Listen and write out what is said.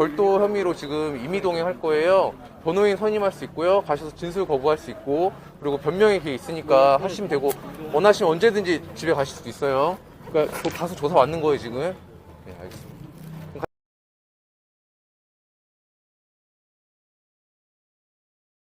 별도 혐의로 지금 임의동행 할 거예요. 변호인 선임할 수 있고요. 가셔서 진술 거부할 수 있고 그리고 변명의 기회 있으니까 하시면 되고 원하시면 언제든지 집에 가실 수도 있어요. 그러니까 그 가서 조사 왔는 거예요 지금. 네 알겠습니다.